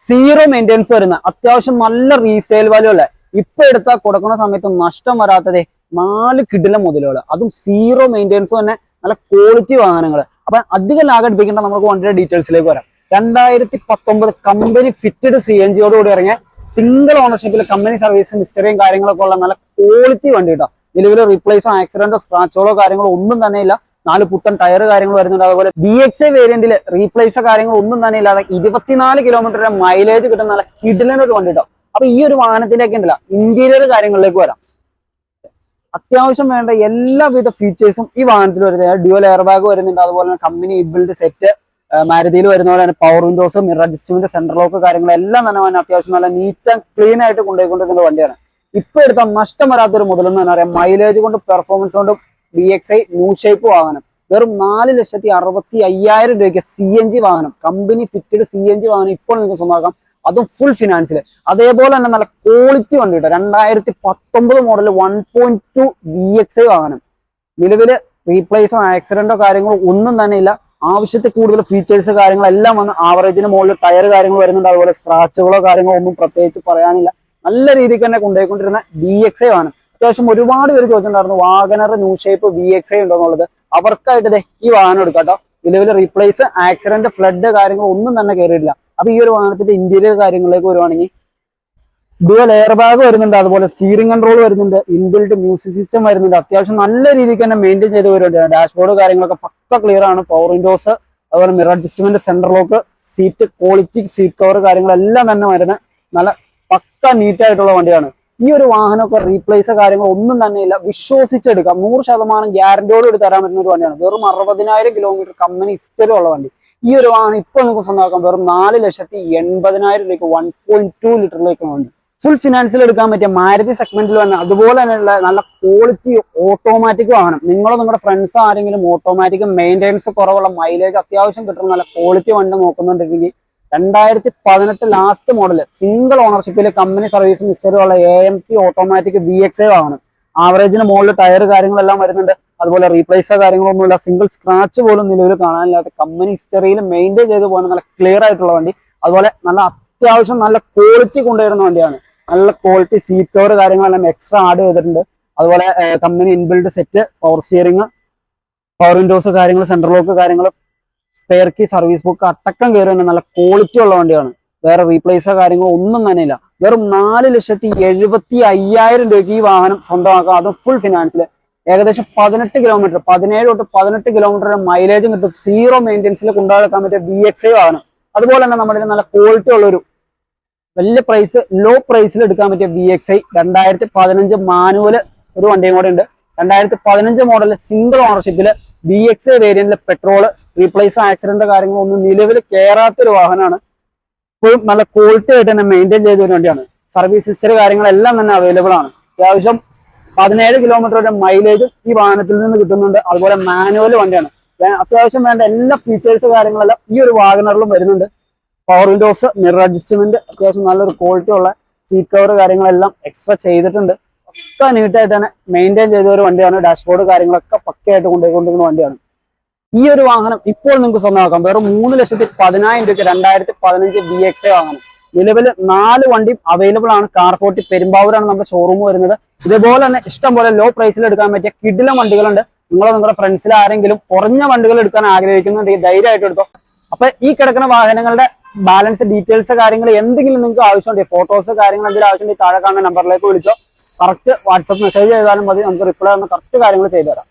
Zero maintenance വരുന്ന അത്യാവശ്യം നല്ല റീസെയിൽ വാല്യൂ ഉള്ള ഇപ്പൊ എടുത്താൽ കൊടുക്കുന്ന സമയത്ത് നഷ്ടം വരാത്തതേ നാല് കിടില മുതലുകൾ അതും സീറോ മെയിന്റെനൻസ് തന്നെ നല്ല ക്വാളിറ്റി വാഹനങ്ങൾ അപ്പൊ അധികം ലാഗ് അടുപ്പിക്കേണ്ട നമുക്ക് വണ്ടിയുടെ ഡീറ്റെയിൽസിലേക്ക് വരാം. രണ്ടായിരത്തി പത്തൊമ്പത് കമ്പനി ഫിറ്റഡ് സി എൻ ജിയോടുകൂടി ഇറങ്ങിയ സിംഗിൾ ഓണർഷിപ്പിൽ കമ്പനി സർവീസും ഹിസ്റ്ററിയും കാര്യങ്ങളൊക്കെ ഉള്ള നല്ല ക്വാളിറ്റി വണ്ടി കേട്ടോ നിലവിൽ റീപ്ലേസോ ആക്സിഡന്റോ സ്ക്രാച്ചുകളോ കാര്യങ്ങളോ ഒന്നും തന്നെ ഇല്ല. നാല് പുത്തൻ ടയർ കാര്യങ്ങൾ വരുന്നുണ്ട്. അതുപോലെ ബി എക്സ് എ വേരിയന്റിൽ റീപ്ലേസ് കാര്യങ്ങൾ ഒന്നും തന്നെ ഇല്ലാതെ ഇരുപത്തിനാല് കിലോമീറ്റർ മൈലേജ് കിട്ടുന്ന നല്ല കിഡിലൻ ഒരു വണ്ടി അപ്പൊ ഈ ഒരു വാഹനത്തിന്റെ ഒക്കെ ഉണ്ടല്ല ഇന്റീരിയർ കാര്യങ്ങളിലേക്ക് വരാം. അത്യാവശ്യം വേണ്ട എല്ലാവിധ ഫീച്ചേഴ്സും ഈ വാഹനത്തിൽ വരുന്നത്. ഡ്യുവൽ എയർ ബാഗ് വരുന്നുണ്ട്. അതുപോലെ തന്നെ കമ്പനി ഇബിൾഡ് സെറ്റ് മാരുതിയിൽ വരുന്ന പോലെ തന്നെ power windows mirror adjustment centre lock കാര്യങ്ങളെല്ലാം തന്നെ അവൻ അത്യാവശ്യം നല്ല നീറ്റ് ആൻഡ് ക്ലീൻ ആയിട്ട് കൊണ്ടുപോയിക്കൊണ്ടിരുന്ന വണ്ടിയാണ്. ഇപ്പൊ എടുത്ത നഷ്ടം വരാത്തൊരു മുതലെന്ന് പറയാം മൈലേജ് കൊണ്ട് പെർഫോമൻസ് കൊണ്ട് B X I new shape വാഹനം വെറും നാല് ലക്ഷത്തി അറുപത്തി അയ്യായിരം രൂപയ്ക്ക് സി എൻ ജി വാഹനം company fitted C N G വാഹനം ഇപ്പോൾ നിങ്ങൾക്ക് സ്വന്തമാക്കാം. അതും ഫുൾ ഫിനാൻസിൽ അതേപോലെ തന്നെ നല്ല ക്വാളിറ്റി വണ്ടി കേട്ടോ രണ്ടായിരത്തി പത്തൊമ്പത് model one point two V X I വാഹനം നിലവിൽ റീപ്ലേസോ ആക്സിഡന്റോ കാര്യങ്ങളോ ഒന്നും തന്നെ ഇല്ല. ആവശ്യത്തിൽ കൂടുതൽ ഫീച്ചേഴ്സ് കാര്യങ്ങളെല്ലാം വന്ന് ആവറേജിന് മുകളിൽ ടയർ കാര്യങ്ങൾ വരുന്നുണ്ട്. അതുപോലെ സ്ക്രാച്ചുകളോ കാര്യങ്ങളോ ഒന്നും പ്രത്യേകിച്ച് പറയാനില്ല. നല്ല രീതിക്ക് തന്നെ കൊണ്ടുപോയിക്കൊണ്ടിരുന്ന ബി എക്സ് ഐ ആണ് അത്യാവശ്യം ഒരുപാട് പേര് ചോദിച്ചിട്ടുണ്ടായിരുന്നു WagonR new shape V X I ഉണ്ടോ എന്നുള്ളത് അവർക്കായിട്ട് ഈ വാഹനം എടുക്കാം കേട്ടോ. നിലവിൽ റീപ്ലേസ് ആക്സിഡന്റ് ഫ്ലഡ് കാര്യങ്ങൾ ഒന്നും തന്നെ കയറിയിട്ടില്ല അപ്പൊ ഈ ഒരു വാഹനത്തിന്റെ ഇന്റീരിയർ കാര്യങ്ങളിലേക്ക് വരുവാണെങ്കിൽ ഡുവൽ എയർ ബാഗ് വരുന്നുണ്ട് അതുപോലെ സ്റ്റീറിംഗ് കൺട്രോൾ വരുന്നുണ്ട് ഇൻബിൽഡ് മ്യൂസിക് സിസ്റ്റം വരുന്നുണ്ട്. അത്യാവശ്യം നല്ല രീതിക്ക് തന്നെ മെയിന്റെയിൻ ചെയ്ത് വരുന്നുണ്ട്. ഡാഷ്ബോർഡ് കാര്യങ്ങളൊക്കെ പക്ക ക്ലിയർ ആണ്. പവർ വിൻഡോസ് അതുപോലെ mirror adjustment centre lock seat quality seat cover കാര്യങ്ങളെല്ലാം തന്നെ വരുന്ന നല്ല പക്ക നീറ്റ് ആയിട്ടുള്ള വണ്ടിയാണ്. ഈ ഒരു വാഹനമൊക്കെ റീപ്ലേസ് കാര്യങ്ങൾ ഒന്നും തന്നെ ഇല്ല. വിശ്വസിച്ചെടുക്കാം. നൂറ് ശതമാനം ഗ്യാരണ്ടിയോട് കൂടി തരാൻ പറ്റുന്ന ഒരു വണ്ടിയാണ്. വെറും അറുപതിനായിരം കിലോമീറ്റർ കമ്പനി ഹിസ്റ്ററി ഉള്ള വണ്ടി. ഈ ഒരു വാഹനം ഇപ്പൊ നിങ്ങൾക്ക് സ്വന്തമാക്കാം. വെറും നാല് ലക്ഷത്തി എൺപതിനായിരം രൂപയ്ക്ക് വൺ പോയിന്റ് ടു ലിറ്ററിലേക്ക് വണ്ടി. ഫുൾ ഫിനാൻസിൽ എടുക്കാൻ പറ്റിയ മാരുതി സെഗ്മെന്റിൽ വന്ന അതുപോലെ തന്നെയുള്ള നല്ല ക്വാളിറ്റി ഓട്ടോമാറ്റിക് വാഹനം. നിങ്ങളോ നിങ്ങളുടെ ഫ്രണ്ട്സ് ആരെങ്കിലും ഓട്ടോമാറ്റിക് മെയിന്റെനൻസ് കുറവുള്ള മൈലേജ് അത്യാവശ്യം കിട്ടുന്ന നല്ല ക്വാളിറ്റി വണ്ടി നോക്കുന്നുണ്ടെങ്കിൽ രണ്ടായിരത്തി പതിനെട്ട് ലാസ്റ്റ് മോഡൽ സിംഗിൾ ഓണർഷിപ്പിൽ company service ഹിസ്റ്ററിയുള്ള A M T automatic B X I വാഹനം ആവറേജിന് മുകളിൽ ടയർ കാര്യങ്ങളെല്ലാം വരുന്നുണ്ട്. അതുപോലെ റീപ്ലേസോ കാര്യങ്ങളൊന്നുമില്ല. സിംഗിൾ സ്ക്രാച്ച് പോലും നിലവിൽ കാണാനില്ലാത്ത കമ്പനി ഹിസ്റ്ററിയിൽ മെയിന്റെയിൻ ചെയ്ത് പോകുന്ന നല്ല ക്ലിയർ ആയിട്ടുള്ള വണ്ടി. അതുപോലെ നല്ല അത്യാവശ്യം നല്ല ക്വാളിറ്റി കൊണ്ടുവരുന്ന വണ്ടിയാണ്. നല്ല ക്വാളിറ്റി സീറ്റ് കവർ കാര്യങ്ങളെല്ലാം എക്സ്ട്രാ ആഡ് ചെയ്തിട്ടുണ്ട്. അതുപോലെ company inbuilt set power steering power windows കാര്യങ്ങൾ സെൻട്രൽ ലോക്ക് കാര്യങ്ങൾ സ്പെയർ കീ സർവീസ് ബുക്ക് അടക്കം കയറി തന്നെ നല്ല ക്വാളിറ്റി ഉള്ള വണ്ടിയാണ്. വേറെ റീപ്ലേസോ കാര്യങ്ങളോ ഒന്നും തന്നെ ഇല്ല. വെറും നാല് ലക്ഷത്തി എഴുപത്തി അയ്യായിരം രൂപയ്ക്ക് ഈ വാഹനം സ്വന്തമാക്കാം. അതും ഫുൾ ഫിനാൻസിൽ ഏകദേശം പതിനെട്ട് കിലോമീറ്റർ പതിനേഴ് തൊട്ട് പതിനെട്ട് കിലോമീറ്റർ മൈലേജും കിട്ടും. സീറോ മെയിന്റെനൻസിൽ കൊണ്ടുനടക്കാൻ പറ്റിയ ബി എക്സ് ഐ വാഹനം. അതുപോലെ തന്നെ നമ്മുടെ നല്ല ക്വാളിറ്റി ഉള്ളൊരു വലിയ പ്രൈസ് ലോ പ്രൈസിൽ എടുക്കാൻ പറ്റിയ ബി എക്സ് ഐ രണ്ടായിരത്തി പതിനഞ്ച് മാനുവൽ ഒരു വണ്ടിയും കൂടെ ഉണ്ട്. രണ്ടായിരത്തി പതിനഞ്ച് മോഡൽ സിംഗിൾ ഓണർഷിപ്പിൽ ബി എക്സ് വേരിയന്റിലെ പെട്രോൾ റീപ്ലേസ് ആക്സിഡന്റ് കാര്യങ്ങളൊന്നും നിലവിൽ കയറാത്തൊരു വാഹനമാണ്. ഇപ്പോഴും നല്ല ക്വാളിറ്റി ആയിട്ട് തന്നെ മെയിന്റെയിൻ ചെയ്ത ഒരു വണ്ടിയാണ്. സർവീസ് ഹിസ്റ്ററി കാര്യങ്ങളെല്ലാം തന്നെ അവൈലബിൾ ആണ്. അത്യാവശ്യം പതിനേഴ് കിലോമീറ്ററുടെ മൈലേജും ഈ വാഹനത്തിൽ നിന്ന് കിട്ടുന്നുണ്ട്. അതുപോലെ മാനുവൽ വണ്ടിയാണ്. അത്യാവശ്യം വേണ്ട എല്ലാ ഫീച്ചേഴ്സ് കാര്യങ്ങളെല്ലാം ഈ ഒരു വാഗണറിലും വരുന്നുണ്ട്. പവർ വിൻഡോസ് മിറർ അഡ്ജസ്റ്റ്മെന്റ് അത്യാവശ്യം നല്ലൊരു ക്വാളിറ്റി ഉള്ള സീറ്റ് കവർ കാര്യങ്ങളെല്ലാം എക്സ്ട്രാ ചെയ്തിട്ടുണ്ട്. ഒക്കെ നീറ്റായിട്ട് തന്നെ മെയിന്റെയിൻ ചെയ്ത ഒരു വണ്ടിയാണ്. ഡാഷ്ബോർഡ് കാര്യങ്ങളൊക്കെ പക്കയായിട്ട് കൊണ്ടുപോയിക്കൊണ്ടിരിക്കുന്ന വണ്ടിയാണ്. ഈ ഒരു വാഹനം ഇപ്പോൾ നിങ്ങൾക്ക് സ്വന്തമാക്കാം. വെറും മൂന്ന് ലക്ഷത്തി പതിനായിരം രൂപയ്ക്ക് രണ്ടായിരത്തി പതിനഞ്ച് ബി എക്സ് എ വാഹനം. നിലവിൽ നാല് വണ്ടിയും അവൈലബിൾ ആണ്. കാർ ഫോർട്ടി പെരുമ്പാവൂരാണ് നമ്മുടെ ഷോറൂം വരുന്നത്. ഇതേപോലെ തന്നെ ഇഷ്ടം പോലെ ലോ പ്രൈസിൽ എടുക്കാൻ പറ്റിയ കിഡിലെ വണ്ടികളുണ്ട്. നിങ്ങൾ നിങ്ങളുടെ ഫ്രണ്ട്സിൽ ആരെങ്കിലും കുറഞ്ഞ വണ്ടികൾ എടുക്കാൻ ആഗ്രഹിക്കുന്നുണ്ടെങ്കിൽ ധൈര്യമായിട്ട് എടുത്തോ. അപ്പൊ ഈ കിടക്കുന്ന വാഹനങ്ങളുടെ ബാലൻസ് ഡീറ്റെയിൽസ് കാര്യങ്ങൾ എന്തെങ്കിലും നിങ്ങൾക്ക് ആവശ്യമുണ്ടെങ്കിൽ ഫോട്ടോസ് കാര്യങ്ങൾ എന്തെങ്കിലും ആവശ്യമുണ്ടെങ്കിൽ താഴെ കാണുന്ന നമ്പറിലേക്ക് വിളിച്ചോ. കറക്റ്റ് വാട്സപ്പ് മെസ്സേജ് ചെയ്താലും മതി. നമുക്ക് റിപ്ലൈ തന്ന കറക്റ്റ് കാര്യങ്ങൾ ചെയ്തു തരാം